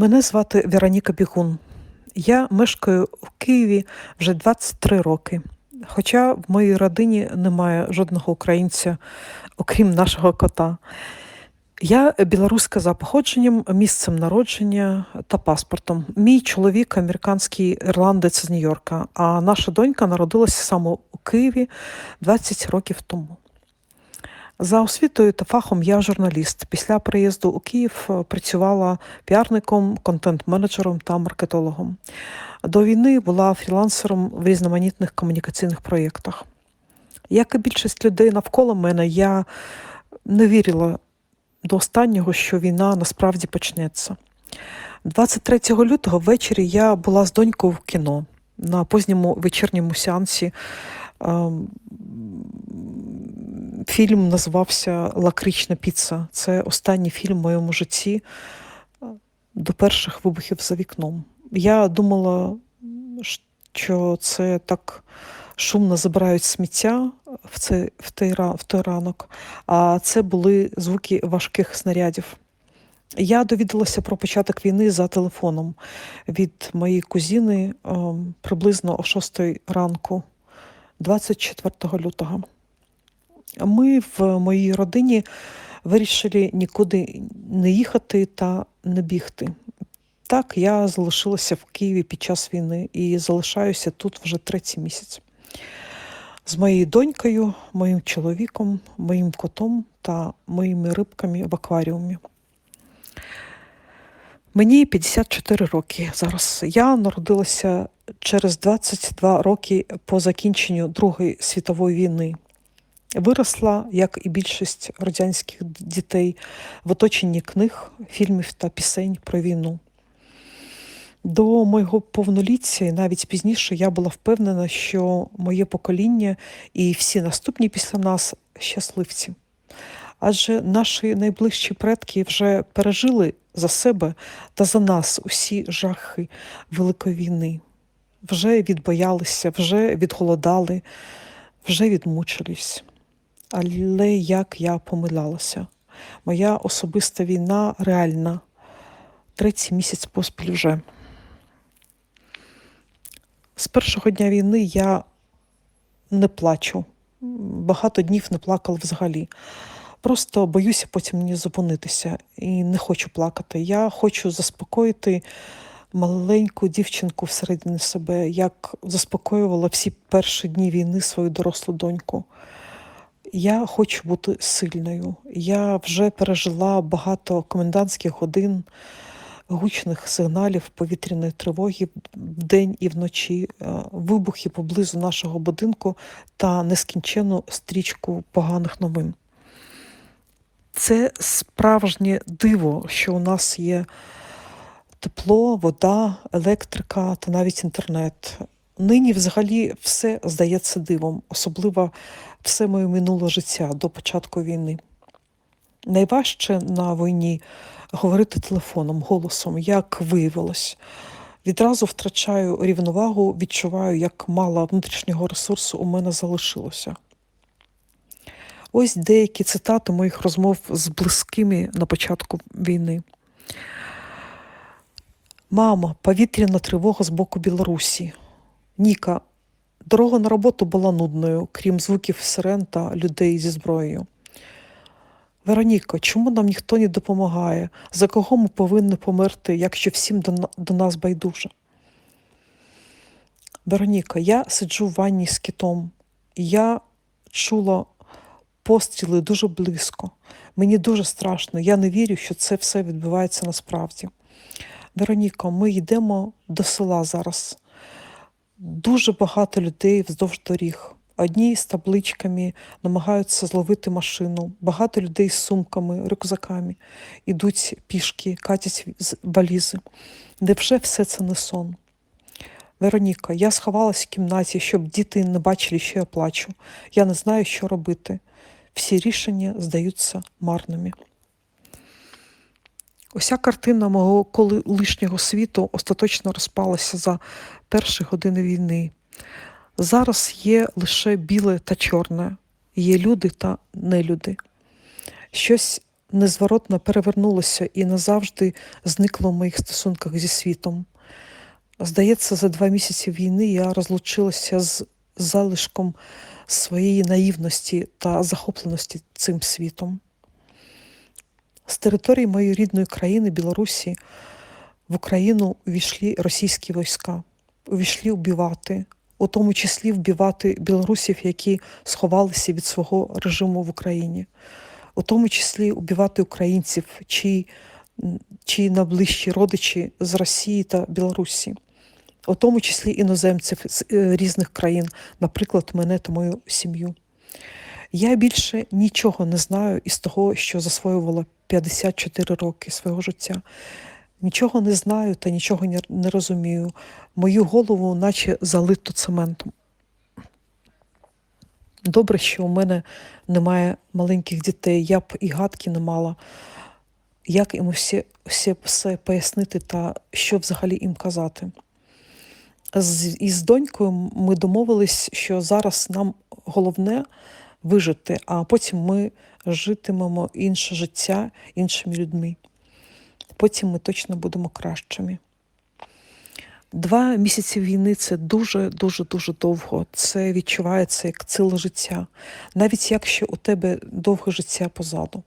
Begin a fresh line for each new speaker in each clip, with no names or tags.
Мене звати Вероніка Бігун. Я мешкаю в Києві вже 23 роки. Хоча в моїй родині немає жодного українця, окрім нашого кота. Я білоруська за походженням, місцем народження та паспортом. Мій чоловік американський ірландець з Нью-Йорка, а наша донька народилася саме у Києві 20 років тому. За освітою та фахом я журналіст. Після приїзду у Київ е, працювала піарником, контент-менеджером та маркетологом. До війни була фрілансером в різноманітних комунікаційних проєктах. Як і більшість людей навколо мене, я не вірила до останнього, що війна насправді почнеться. 23 лютого ввечері я була з донькою в кіно на позньому вечірньому сеансі. Фільм називався Лакрична піца. Це останній фільм в моєму житті е, до перших вибухів за вікном. Я думала, що це так шумно забирають сміття в, цей, в, той, в той ранок, а це були звуки важких снарядів. Я довідалася про початок війни за телефоном від моєї кузіни ем, приблизно о 6 ранку, 24 лютого. Ми в моїй родині вирішили нікуди не їхати та не бігти. Так, я залишилася в Києві під час війни і залишаюся тут вже третій місяць. З моєю донькою, моїм чоловіком, моїм котом та моїми рибками в акваріумі. Мені 54 роки зараз. Я народилася через 22 роки по закінченню Другої світової війни. Виросла, як і більшість радянських дітей, в оточенні книг, фільмів та пісень про війну. До моєго повноліття, і навіть пізніше, я була впевнена, що моє покоління і всі наступні після нас щасливці. Адже наші найближчі предки вже пережили за себе та за нас усі жахи Великої війни, вже відбоялися, вже відголодали, вже відмучились. Але як я помилялася. Моя особиста війна реальна. Третій місяць поспіль вже. З першого дня війни я не плачу. Багато днів не плакала взагалі. Просто боюся потім мені зупинитися і не хочу плакати. Я хочу заспокоїти маленьку дівчинку всередині себе, як заспокоювала всі перші дні війни свою дорослу доньку. Я хочу бути сильною. Я вже пережила багато комендантських годин, гучних сигналів повітряної тривоги вдень і вночі, е, вибухи поблизу нашого будинку та нескінченну стрічку поганих новин. Це справжнє диво, що у нас є тепло, вода, електрика та навіть інтернет. Нині взагалі все здається дивом, особливо все моє минуле життя до початку війни. Найважче на війні говорити телефоном, голосом, як виявилось. Відразу втрачаю рівновагу, відчуваю, як мало внутрішнього ресурсу у мене залишилося. Ось деякі цитати моїх розмов з близькими на початку війни. Мама, повітряна тривога з боку Білорусі. Ніка, дорога на роботу була нудною, крім звуків сирен та людей зі зброєю. Вероніко, чому нам ніхто не допомагає? За кого ми повинні померти, якщо всім до, нас байдуже? Вероніка, я сиджу в ванні з китом. Я чула постріли дуже близько. Мені дуже страшно. Я не вірю, що це все відбувається насправді. Вероніка, ми йдемо до села зараз. Дуже багато людей вздовж доріг. Одні з табличками намагаються зловити машину. Багато людей з сумками, рюкзаками ідуть пішки, катять з валізи. Невже все це не сон? Вероніка, я сховалась в кімнаті, щоб діти не бачили, що я плачу. Я не знаю, що робити. Всі рішення здаються марними. Уся картина мого колишнього світу остаточно розпалася за перші години війни. Зараз є лише біле та чорне, є люди та нелюди. Щось незворотно перевернулося і назавжди зникло в моїх стосунках зі світом. Здається, за два місяці війни я розлучилася з залишком своєї наївності та захопленості цим світом. З території моєї рідної країни, Білорусі, в Україну увійшли російські війська, увійшли вбивати, у тому числі вбивати білорусів, які сховалися від свого режиму в Україні, у тому числі вбивати українців, чиї, чиї найближчі родичі з Росії та Білорусі, у тому числі іноземців з е, різних країн, наприклад, мене та мою сім'ю. Я більше нічого не знаю із того, що засвоювала 54 роки свого життя. Нічого не знаю та нічого не- розумію. Мою голову наче залито цементом. Добре, що у мене немає маленьких дітей. Я б і гадки не мала, як їм все, все, все пояснити та що взагалі їм казати. З, із донькою ми домовились, що зараз нам головне вижити, а потім ми житимемо інше життя іншими людьми. Потім ми точно будемо кращими. Два місяці війни це дуже, дуже, дуже довго. Це відчувається як ціле життя, навіть якщо у тебе довге життя позаду.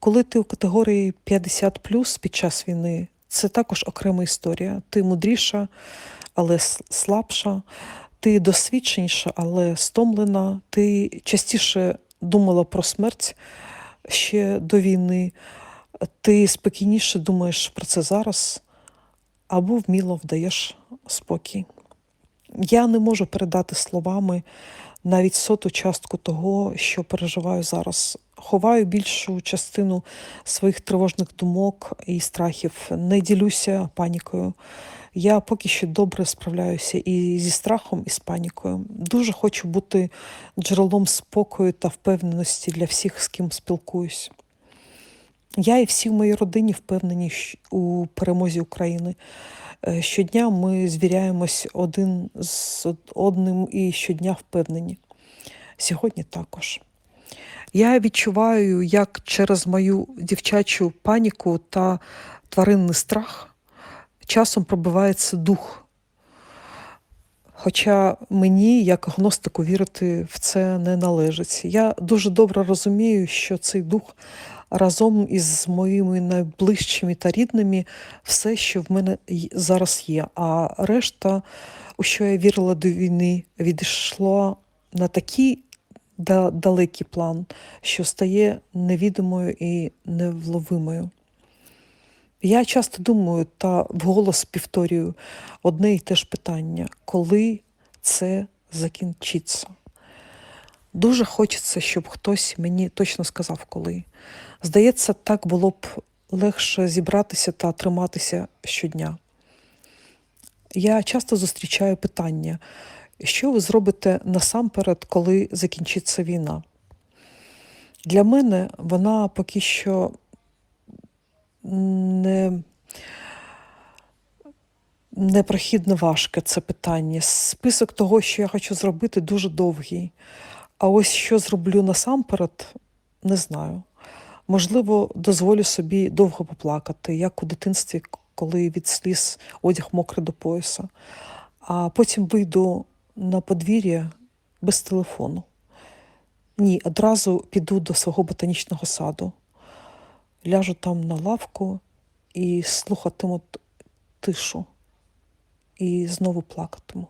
Коли ти у категорії 50 під час війни, це також окрема історія. Ти мудріша, але слабша, ти досвідченіша, але стомлена, ти частіше думала про смерть ще до війни, ти спокійніше думаєш про це зараз, або вміло вдаєш спокій. Я не можу передати словами навіть соту частку того, що переживаю зараз. Ховаю більшу частину своїх тривожних думок і страхів, не ділюся панікою. Я поки що добре справляюся і зі страхом, і з панікою. Дуже хочу бути джерелом спокою та впевненості для всіх, з ким спілкуюсь. Я і всі в моїй родині впевнені у перемозі України. Е, Щодня ми звіряємось один з одним і щодня впевнені. Сьогодні також. Я відчуваю, як через мою дівчачу паніку та тваринний страх часом пробивається дух. Хоча мені, як агностику, вірити в це не належить. Я дуже добре розумію, що цей дух разом із моїми найближчими та рідними все, що в мене зараз є. А решта, у що я вірила до війни, відійшло на такий да- далекий план, що стає невідомою і невловимою. Я часто думаю та вголос повторюю одне і те ж питання: коли це закінчиться? Дуже хочеться, щоб хтось мені точно сказав, коли. Здається, так було б легше зібратися та триматися щодня. Я часто зустрічаю питання, що ви зробите насамперед, коли закінчиться війна? Для мене вона поки що не, непрохідно важке це питання. Список того, що я хочу зробити, дуже довгий. А ось що зроблю насамперед, не знаю. Можливо, дозволю собі довго поплакати, як у дитинстві, коли від сліз одяг мокрий до пояса. А потім вийду на подвір'я без телефону. Ні, одразу піду до свого ботанічного саду ляжу там на лавку і слухатиму тишу, і знову плакатиму.